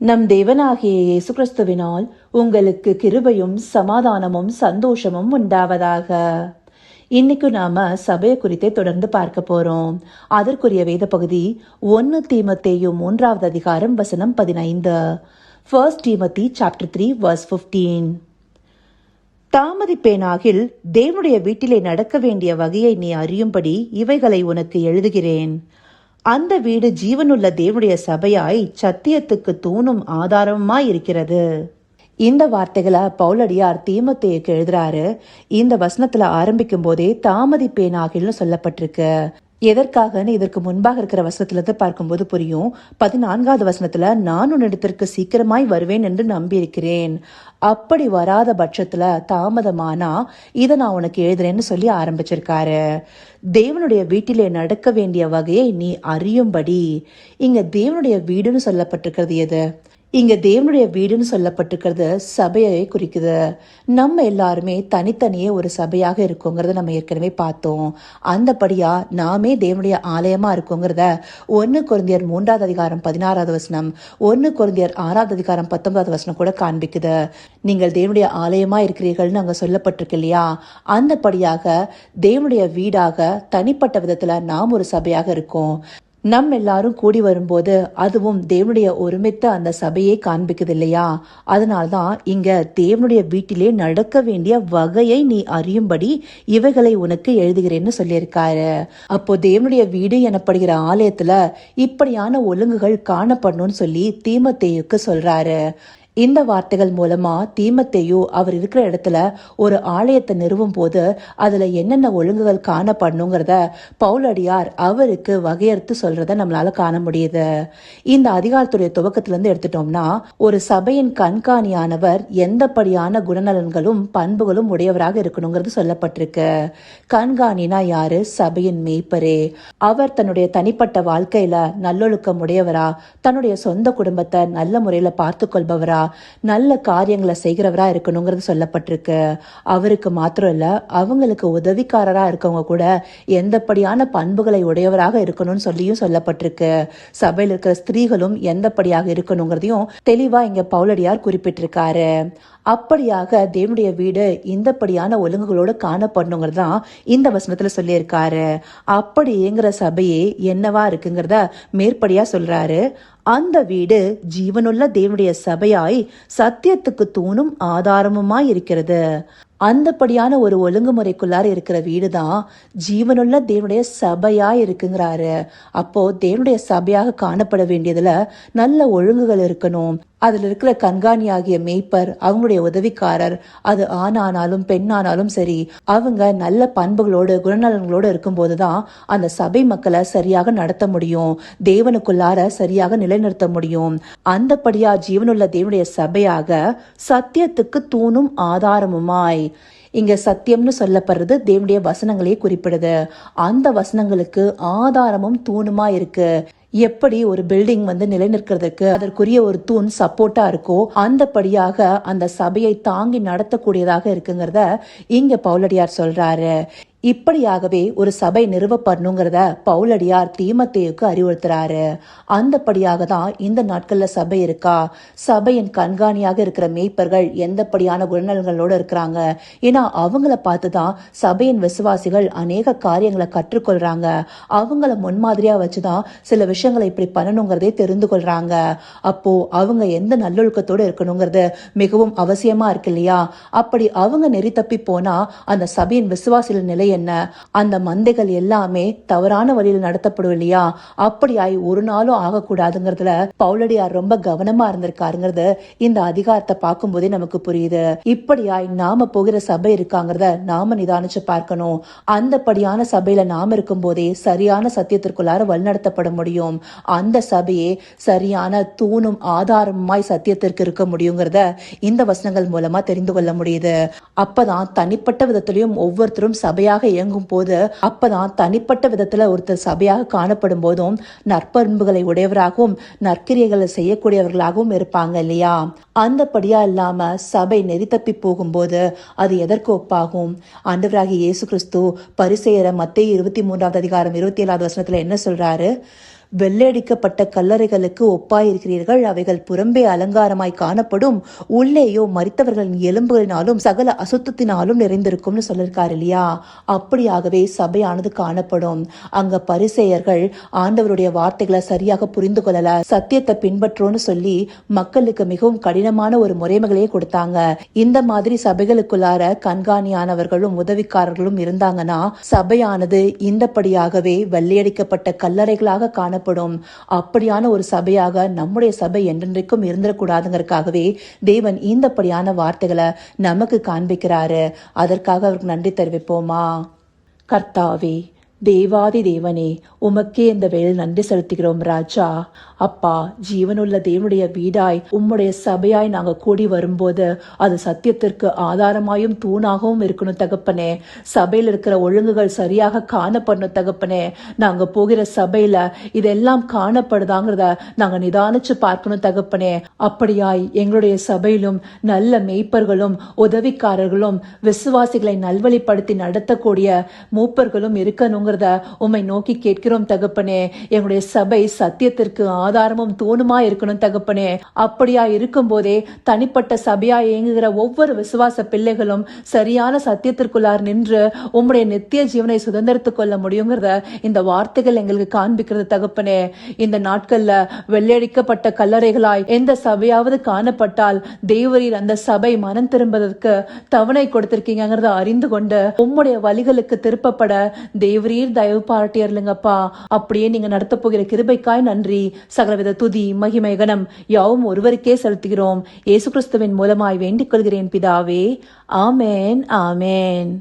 நம் தேவனாகிய இயேசு கிறிஸ்துவினால் உங்களுக்கு கிருபையும் சமாதானமும் சந்தோஷமும் உண்டாவதாக. இன்னைக்கு நாம சபையை குறித்தே தொடர்ந்து பார்க்க போறோம். அதற்குரிய வேத பகுதி ஒன்னு தீமத்தேயும் மூன்றாவது அதிகாரம் வசனம் பதினைந்து. First Timothy chapter three verse fifteen தாமதிப்பேனாகில் தேவனுடைய வீட்டிலே நடக்க வேண்டிய வகையை நீ அறியும்படி இவைகளை உனக்கு எழுதுகிறேன். அந்த வீடு ஜீவனுள்ள தேவனுடைய சபையாய் சத்தியத்துக்கு தூணும் ஆதாரமாய் இருக்கிறது இந்த வார்த்தைகளை பவுலடியார் தீமத்தையுக்கு எழுதுறாரு. இந்த வசனத்துல ஆரம்பிக்கும் போதே தாமதிப்பேனாகிலும் சொல்லப்பட்டிருக்கு. எதற்காகன்னு இதற்கு முன்பாக இருக்கிற வசனத்திலிருந்து பார்க்கும்போது புரியும். பதினான்காவது வசனத்துல நான் உன்னிடத்திற்கு சீக்கிரமாய் வருவேன் என்று நம்பியிருக்கிறேன். அப்படி வராத பட்சத்துல தாமதமானா இதை நான் உனக்கு எழுதுறேன்னு சொல்லி ஆரம்பிச்சிருக்காரு. தேவனுடைய வீட்டிலே நடக்க வேண்டிய வகையை நீ அறியும்படி. இங்க தேவனுடைய வீடுன்னு சொல்லப்பட்டிருக்கிறது எது? இங்க தேவனுடைய வீடுன்னு சொல்லப்பட்டிருக்கிறது சபையை குறிக்குது. நம்ம எல்லாருமே தனித்தனியே ஒரு சபையாக இருக்கோங்கிறத நம்ம ஏற்கனவே பார்த்தோம். அந்தபடியா நாமே தேவனுடைய ஆலயமா இருக்கோங்கிறத ஒன்னு குருந்தியர் மூன்றாவது அதிகாரம் பதினாறாவது வசனம் ஒன்னு குருந்தியர் ஆறாவது அதிகாரம் பத்தொன்பதாவது வசனம் கூட காண்பிக்குது. நீங்கள் தேவனுடைய ஆலயமா இருக்கிறீர்கள்னு அங்க சொல்லப்பட்டிருக்கு இல்லையா? அந்தபடியாக தேவனுடைய வீடாக தனிப்பட்ட விதத்துல நாம் ஒரு சபையாக இருக்கோம். நம் எல்லாரும் கூடி வரும்போது அதுவும் தேவனுடைய ஒருமித்த அந்த சபையை காண்பிக்குது இல்லையா அதனால்தான் இங்க தேவனுடைய வீட்டிலே நடக்க வேண்டிய வகையை நீ அறியும்படி இவைகளை உனக்கு எழுதுகிறேன்னு சொல்லியிருக்காரு. அப்போ தேவனுடைய வீடு எனப்படுகிற ஆலயத்துல இப்படியான ஒழுங்குகள் காணப்படணும்னு சொல்லி தீமத்தேயுக்கு சொல்றாரு. இந்த வார்த்தைகள் மூலமா தீமத்தையோ அவர் இருக்கிற இடத்துல ஒரு ஆலயத்தை நிறுவும் போது அதுல என்னென்ன ஒழுங்குகள் காணப்படணுங்கிறத பவுலடியார் அவருக்கு வகையறுத்து சொல்றத நம்மளால காண முடியுது. இந்த அதிகாரத்துடைய துவக்கத்துல இருந்து எடுத்துட்டோம்னா ஒரு சபையின் கண்காணியானவர் எந்தபடியான குணநலன்களும் பண்புகளும் உடையவராக இருக்கணுங்கிறது சொல்லப்பட்டிருக்கு. கண்காணினா யாரு? சபையின் மேய்ப்பரே. அவர் தன்னுடைய தனிப்பட்ட வாழ்க்கையில நல்லொழுக்கம் உடையவரா? தன்னுடைய சொந்த குடும்பத்தை நல்ல முறையில பார்த்து கொள்பவரா நல்ல காரியங்களை செய்கிறவரா இருக்கணுங்கிறது சொல்லப்பட்டிருக்கு. அவருக்கு மாத்திரம் இல்லை அவங்களுக்கு உதவிக்காரரா இருக்கவங்க கூட எந்தப்படியான பண்புகளை உடையவராக இருக்கணும்னு சொல்லியும் சொல்லப்பட்டிருக்கு. சபையில் இருக்கிற ஸ்திரீகளும் எந்தப்படியாக இருக்கணுங்கிறதையும் தெளிவா இங்க பவுலடியார் குறிப்பிட்டிருக்காரு. அப்படியாக தேவனுடைய வீடு இந்தப்படியான ஒழுங்குகளோடு காணப்படணுங்கிறது தான் இந்த வசனத்துல சொல்லியிருக்காரு. அப்படிங்கிற சபையே என்னவா இருக்குங்கிறத மேற்படியா சொல்றாரு. அந்த வீடு ஜீவனுள்ள தேவனுடைய சபையாய் சத்தியத்துக்கு தூணும் ஆதாரமுமாய் இருக்கிறது அந்தப்படியான ஒரு ஒழுங்குமுறைக்குள்ளார இருக்கிற வீடு தான் ஜீவனுள்ள தேவனுடைய சபையா இருக்குங்கிறாரு. அப்போ தேவனுடைய சபையாக காணப்பட வேண்டியதுல நல்ல ஒழுங்குகள் இருக்கணும். அதில் இருக்கிற கண்காணி ஆகிய மேய்ப்பர் அவங்களுடைய உதவிக்காரர் அது ஆணானாலும் பெண்ணானாலும் சரி அவங்க நல்ல பண்புகளோடு குணநலன்களோடு இருக்கும்போது தான் அந்த சபை மக்களை சரியாக நடத்த முடியும். தேவனுக்குள்ளார சரியாக நிலைநிறுத்த முடியும். அந்தபடியா ஜீவனுள்ள தேவனுடைய சபையாக சத்தியத்துக்கு தூணும் ஆதாரமுமாய். இங்க சத்தியம்னு சொல்லப்படுறது தேவனுடைய வசனங்களே குறிப்பிடுது. அந்த வசனங்களுக்கு ஆதாரமும் தூணுமா இருக்கு? எப்படி ஒரு பில்டிங் வந்து நிலைநிற்கிறதுக்கு அதற்குரிய ஒரு தூண் சப்போர்ட்டா இருக்கோ அந்தபடியாக அந்த சபையை தாங்கி நடத்தக்கூடியதாக இருக்குங்கிறத இங்க பவுலடியார் சொல்றாரு. இப்படியாகவே ஒரு சபை நிறுவப்படணுங்கிறத பவுலடியார் தீமத்தேயுக்கு அறிவுறுத்துறாரு. அந்தபடியாக தான் இந்த நாட்கள்ல சபை இருக்கா? சபையின் கண்காணியாக இருக்கிற மேய்ப்பர்கள் எந்தப்படியான குணநலங்களோடு இருக்கிறாங்க? ஏன்னா அவங்கள பார்த்து தான் சபையின் விசுவாசிகள் அநேக காரியங்களை கற்றுக்கொள்றாங்க. அவங்கள முன்மாதிரியா வச்சுதான் சில விஷயங்களை இப்படி பண்ணணுங்கிறதே தெரிந்து கொள்றாங்க. அப்போ அவங்க எந்த நல்லொழுக்கத்தோடு இருக்கணுங்கிறது மிகவும் அவசியமா இருக்கு இல்லையா? அப்படி அவங்க நெறி தப்பி போனா அந்த சபையின் விசுவாசிகள் நிலை என்ன? அந்த மந்தைகள் எல்லாமே தவறான வழியில் நடத்தப்படும் இல்லையா? அப்படியாய் ஒரு நாளும் ஆகக்கூடாதுங்கிறதுல பவுலடியார் ரொம்ப கவனமா இருந்திருக்காருங்கிறது இந்த அதிகாரத்தை பார்க்கும் போதே நமக்கு புரியுது. இப்படியாய் நாம போகிற சபை இருக்காங்கிறத நாம நிதானிச்சு பார்க்கணும். அந்தபடியான சபையில நாம இருக்கும் போதே சரியான சத்தியத்திற்குள்ளார வழிநடத்தப்பட முடியும். அந்த சபையே சரியான தூணும் ஆதாரமாய் சத்தியத்திற்கு இருக்க முடியுங்கிறத இந்த வசனங்கள் மூலமா தெரிந்து கொள்ள முடியுது. அப்பதான் தனிப்பட்ட விதத்திலையும் ஒவ்வொருத்தரும் சபையாக இயங்கும் போது அப்பதான் தனிப்பட்ட விதத்துல ஒருத்தர் சபையாக காணப்படும் போதும் நற்பண்புகளை உடையவராகவும் நற்கிரியைகளை செய்யக்கூடியவர்களாகவும் இருப்பாங்க இல்லையா? அந்தபடியா இல்லாம சபை நெறி தப்பி போகும்போது அது எதற்கு ஒப்பாகும்? ஆண்டவராகிய இயேசு கிறிஸ்து பரிசெயர மத்திய இருபத்தி மூன்றாவது அதிகாரம் இருபத்தி ஏழாவது வசனத்துல என்ன சொல்றாரு? வெள்ளையடிக்கப்பட்ட கல்லறைகளுக்கு ஒப்பாயிருக்கிறீர்கள். அவைகள் புறம்பே அலங்காரமாய் காணப்படும். உள்ளேயோ மறித்தவர்களின் எலும்புகளினாலும் சகல அசுத்தத்தினாலும் நிறைந்திருக்கும்னு சொல்லியிருக்காரு இல்லையா? அப்படியாகவே சபையானது காணப்படும். அங்க பரிசேயர்கள் ஆண்டவருடைய வார்த்தைகளை சரியாக புரிந்து கொள்ளல. சத்தியத்தை பின்பற்றோன்னு சொல்லி மக்களுக்கு மிகவும் கடினமான ஒரு முறைமைகளையே கொடுத்தாங்க. இந்த மாதிரி சபைகளுக்குள்ளார கண்காணியானவர்களும் உதவிக்காரர்களும் இருந்தாங்கன்னா சபையானது இந்தபடியாகவே வெள்ளையடிக்கப்பட்ட கல்லறைகளாக காணப்படும். அப்படியான ஒரு சபையாக நம்முடைய சபை என்றென்றைக்கும் இருந்துடக்கூடாதுங்கிறதுக்காகவே தேவன் இந்தப்படியான வார்த்தைகளை நமக்கு காண்பிக்கிறாரு. அதற்காக அவருக்கு நன்றி தெரிவிப்போமா? கர்த்தாவே தேவாதி தேவனே உமக்கே இந்த வேளையில் நன்றி செலுத்துகிறோம் ராஜா. அப்பா ஜீவனுள்ள தேவனுடைய வீடாய் உம்முடைய சபையாய் நாங்க கூடி வரும்போது அது சத்தியத்திற்கு ஆதாரமாயும் தூணாகவும் இருக்கணும் தகப்பனே. சபையில் இருக்கிற ஒழுங்குகள் சரியாக காணப்படணும் தகப்பனே. நாங்க போகிற சபையில இதெல்லாம் காணப்படுதாங்கிறத நாங்க நிதானிச்சு பார்க்கணும் தகப்பனே. அப்படியாய் எங்களுடைய சபையிலும் நல்ல மெய்ப்பர்களும் உதவிக்காரர்களும் விசுவாசிகளை நல்வழிப்படுத்தி நடத்தக்கூடிய மூப்பர்களும் இருக்கணுங்கிறத உம்மை நோக்கி கேட்கிறோம் தகப்பனே. எங்களுடைய சபை சத்தியத்திற்கு ஆதாரமும் தூணுமா இருக்கணும் தகப்பனே. அப்படியா இருக்கும் போதே தனிப்பட்ட சபையா இயங்குகிற ஒவ்வொரு விசுவாச பிள்ளைகளும் சரியான சத்தியத்திற்குள்ளார் நின்று உம்முடைய நித்திய ஜீவனை சுதந்திரத்துக் கொள்ள முடியுங்கிறத இந்த வார்த்தைகள் எங்களுக்கு காண்பிக்கிறது தகப்பனே. இந்த நாட்கள்ல வெள்ளையடிக்கப்பட்ட கல்லறைகளாய் எந்த சபையாவது காணப்பட்டால் தேவரீர் அந்த சபை மனம் திரும்புவதற்கு தவணை கொடுத்திருக்கீங்கிறத அறிந்து கொண்டு உம்முடைய வழிகளுக்கு திருப்பப்பட தேவரீர் தயவு பாராட்டியருளுங்கப்பா அப்படியே நீங்க நடத்த போகிற கிருபைக்காய் நன்றி. சகலவித துதி மகிமை கனம் யாவும் ஒருவருக்கே செலுத்துகிறோம். இயேசு கிறிஸ்துவின் மூலமாய் வேண்டிக் கொள்கிறேன் பிதாவே. ஆமேன் ஆமேன்.